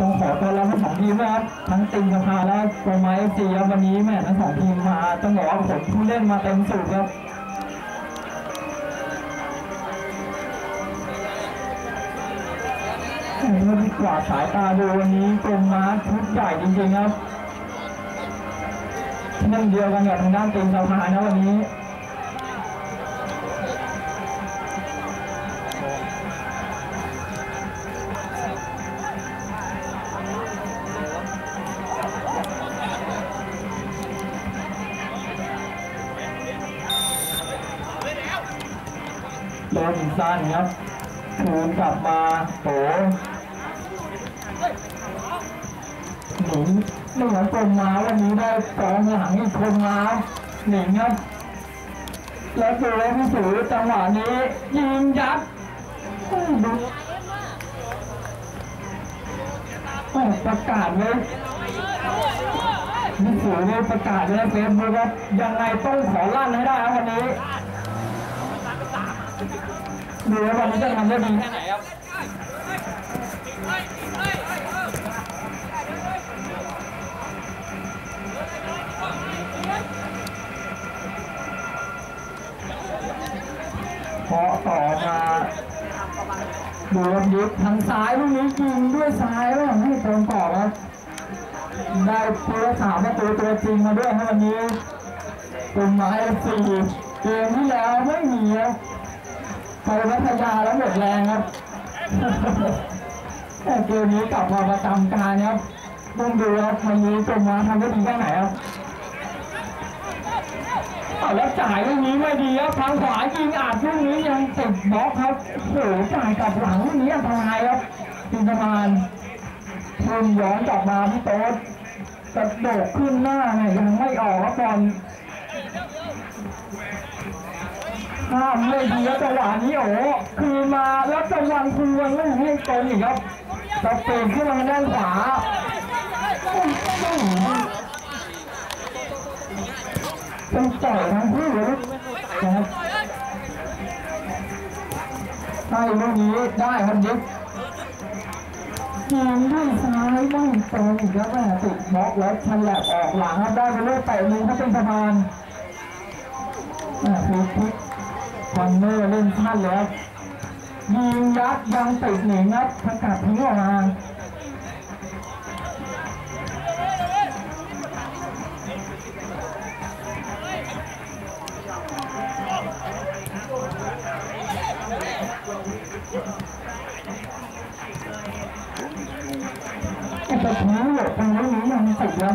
ต้องขอต้อนรับทั้งสองทีมนะครับทั้งติงสภาและกรมไม้เอฟซีครับวันนี้แม่ทั้งสองทีมมาต้องบอกว่าผลผู้เล่นมาเต็มสูบครับเมื่อที่กว่าสายตาดูวันนี้กรมม้าชุดใหญ่จริงๆครับที่นั่งเดียวกันกับทางด้านติงสภานะวันนี้ โดนสั้นครับคืนกลับมาโตหนิงเหนือกลมมาวันนี้ได้สองหลังอีกคนมาหนิงครับแล้วดูแล้วพี่สูจังหวะนี้ยิงยัดอื้อดูโอ้ประกาศเลยพี่สูเนี่ยประกาศเลยเฟซบุ๊กครับยังไงต้องขอลั่นให้ได้ครับวันนี้ ดูแล้ววันนี้จะทำได้ดีแค่ไหนครับพอต่อมาดูครับยึดทางซ้ายลูกนี้ยิงด้วยซ้ายว่าให้ตรงต่อครับได้ตัวสามประตูตัวจริงมาด้วยครับวันนี้เป็นไม้สี่เกมที่แล้วไม่มีครับ ไปพัทยาแล้วหมดแรงครับแต่เกมนี้กลับมาประจำการครับต้องดูครับวันนี้จมมาทำได้ดีแค่ไหนครับเอาแล้วจ่ายลูกนี้ไม่ดีครับทางขวายิงอาจลูกนี้ยังติดบล็อกครับโอ้โหจ่ายกลับหลังลูกนี้อันตรายครับจินตมานพุ่งย้อนกลับมาพี่โต๊ดกระโดดขึ้นหน้าเนี่ยยังไม่ออกครับบอล ข้ามเลยดีแล้วจังหวะนี้โอ้คือมาแล้วจังหวะคือวันไม่ให้ตรงอีกครับสเปลี่ยนขึ้นมาด้านขวาเป็นต่อยทั้งคู่เลยนะครับใช่ลูกนี้ได้ครับยิบยิงด้วยซ้ายไม่ตรงอีกแล้วแม่ติดบล็อกแล้วฉลับออกหลังครับได้ไปเรื่อยเตะมือถ้าเป็นสะพานอ่าคือพลิก คอนเนอร์เล่นพลาดแล้วยิงยัดยังติดหนิงครับสกัดทิ้งออกมาแต่ทิ้งหลบตรงนี้ยังติดแล้ว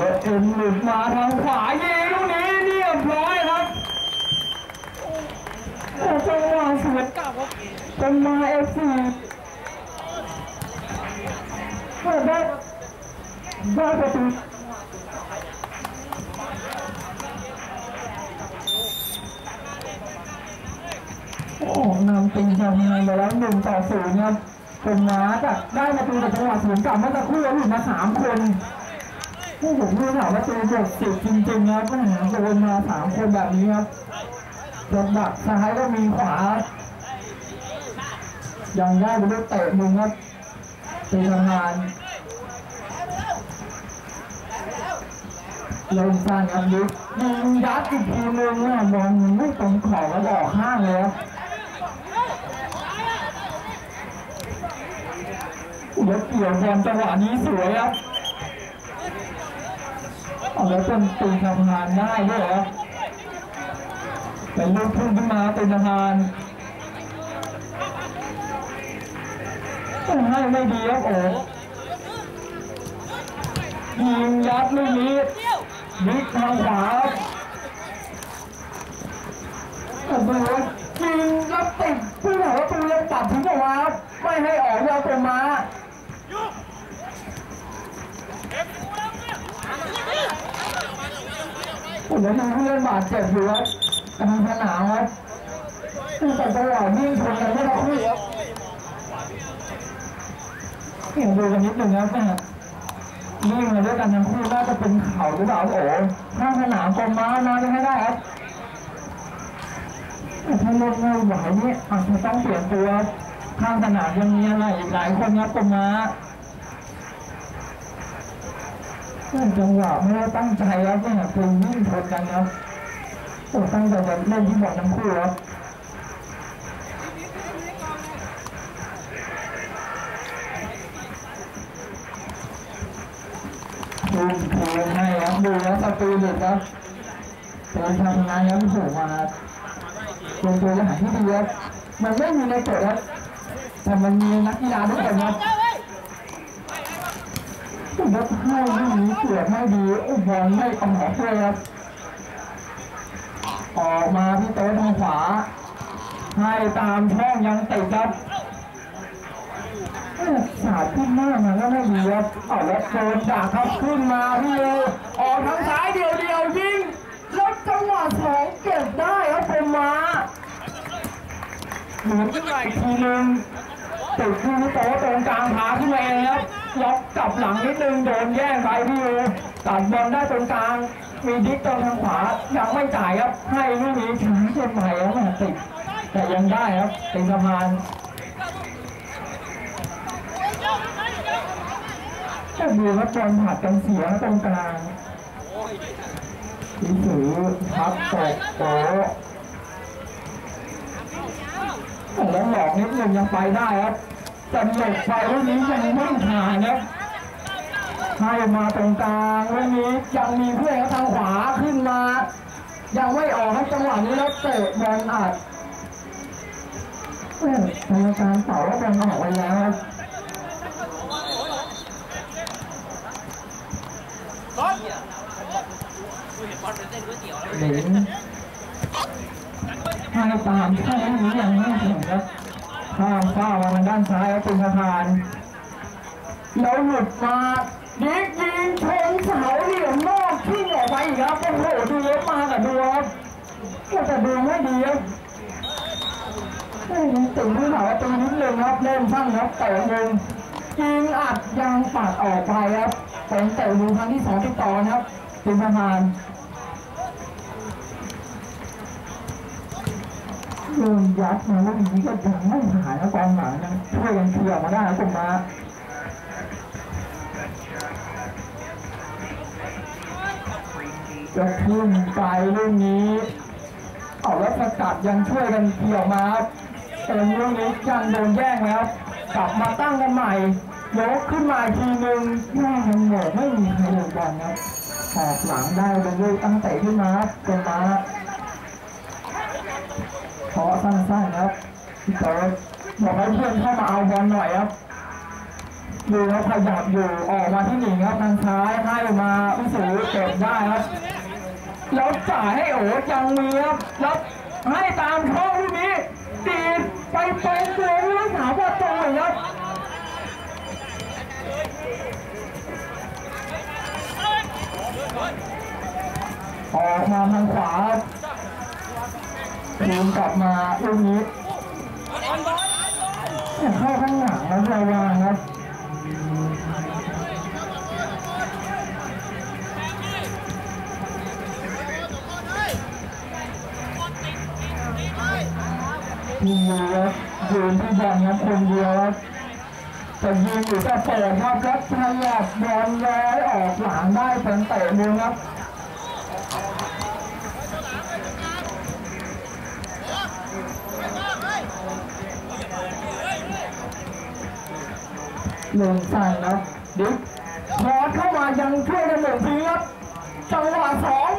ล้วเอ็มหลุดมาทางขวายิงลูกนี้เรียบร้อยครับโอ้จังหวะสวนกลับครับเป็นมาเอฟซีเปิดได้ได้ประตูโอ้นำติงทำงานไปแล้วหนึ่งต่อศูนย์ครับเป็นมาจากได้ประตูจากจังหวะสวนกลับเมื่อสักครู่แล้วหลุดมาสามคน ผู้ผมรู้ถามว่าตัวบทสิบจริงๆนะปัญหาโดนมาสามคนแบบนี้ครับจนดักซ้ายก็มีขวา ยังได้ไปด้วยเตะมุมครับเป็นทำงานล่นสั้นครับยิงยิงยัดอีกทีนึงเนี่ยบอลไม่ตรงขอบแล้วออกข้างเลยครับแล้วเกี่ยวบอลจังหวะนี้สวยครับ เอาแล้วเป็นตีสะพานได้ด้วยเหรอเป็นลูกพุ่งขึ้นมาเป็นสะพานให้ไม่ดีครับโอ้ยิงยัดลูกนี้บิ๊กทางขวาโอ้โหยิงยัดติดผู้หาประตูยังตัดทิ้งออกมาไม่ให้ออกยาวตรงมา โอ้โหมีผู้เล่นบาดเจ็บอยู่ครับกำลังสนามครับแต่จังหวะวิ่งชนกันไม่ได้คู่ครับเห็นดูกันนิดหนึ่งครับแม่วิ่งมาด้วยกันทั้งคู่น่าจะเป็นเข่าหรือเปล่าโอ้ข้างสนามกลมม้ามาจะไม่ได้ครับแต่ถ้าล่นไม่ไหวนี่อาจจะต้องเปลี่ยนตัวข้างสนามยังมีอะไรอีกหลายคนครับกลมม้า่วงจังหวะไม่ได้ตั้งใจครับเนี่ยคือวิ่งชนกันครับโอ้ตั้งใจจะเล่นที่บอลทั้งคู่ครับดูดูให้ครับดูแล้วสปีริตครับการทำงานยังสูงมาเป็นตัวอย่างที่ดีครับมันไม่มีในกฎครับแต่มันมีนักกีฬาด้วยกันครับ ยกให้ลูกนี้เกือบไม่ดีอุบอลไม่กำหอช่วยครับออกมาที่โต๊ะทางขวา ให้ตามช่องยังติดครับสาดขึ้นหน้ามาก็ไม่ดีครับเอาแล้วโดนด่าครับขึ้นมาพี่เลออกทางซ้ายเดียวเดียวยิงแล้วจังหวะสองเก็บได้ครับผมมาหมุนขึ้นมาอีกทีนึง ติดที่โต๊ะตรงกลางพาขึ้นมาเองครับล็อกกลับหลังนิดนึงโดนแย่งไปพี่เลตัดบอลได้ตรงกลาง มีดิกตรงทางขวายังไม่จ่ายครับ ให้ลูกนี้ถึงเชียงใหม่แล้วแม่ติดแต่ยังได้ครับติดสะพานก็ดูว่าบอลผัดกันเสียตรงกลางสีสือพับตกโต แล้วหลอกนิดนึงยังไปได้ครับแต่หลบไปลูกนี้ยังไม่ผ่านครับให้มาตรงกลางลูกนี้ยังมีเพื่อนทางขวาขึ้นมา ยังไม่ออกครับจังหวะนี้แล้วเตะบอลอัดเออกรรมการเป่าว่าบอลออกไปแล้วครับหนิง ให้ตามแค่นี้อยังไม่ถึงครับข้ามฟ้ามาทางด้านซ้ายครับเป็นสะพานแล้วหลุดมาดิกยิงชนเสาเหลี่ยมนอกทิ้งออกไปอีกครับโอ้โหดูเยอะมากอะดูครับก็จะดูไม่ดีครับเอ้ยยังติดที่เสาตีนิดนึงครับเล่นสั้นครับเตะมุมยิงอัดยางปัดออกไปครับเป็นเตะมุมครั้งที่สองติดต่อครับเป็นสะพาน โดนยัดมาแล้วนี้ก็ยังไม่หายนะกองหลังยังช่วยกันเคลียร์มาได้ผมมาจะขึ้นไปเรื่องนี้เอาแล้วสกัดยังช่วยกันเคลียร์มาครับแต่เรื่องนี้ยังโดนแย่งแล้วกลับมาตั้งกันใหม่ยกขึ้นมาทีนึงแย่งกันหมดไม่มีใครหลุดบอลครับออกหลังได้เลยด้วยตั้งเตะขึ้นมาครับจนมา ขอสั้นๆครับพี่เติร์ดบอกให้เพื่อนเข้ามาเอาบอลหน่อยครับดูครับขยับอยู่ออกมาที่หนึ่งครับทางซ้ายให้มาพิสูจน์เก็บได้ครับแล้วจ่ายให้โอ๋ยังมีครับแล้วให้ตามช่องลูกนี้ตีไปเป็นตัวผู้รักษาประตูอีกครับออกมาทางขวา ครับทีมกลับมาลูกนี้เข้าข้างหลังแล้วระวังครับยิงครับยืนที่บอลครับคนเดียวครับแต่ยิงอยู่แต่เปิดครับแล้วขยับบอลร้อยออกหลังได้เป็นเตะมุมครับ หนึ่งสั่งนะดิ๊กชอเข้ามายังช่วยกันหนึ่งทีครับจังหวะสอง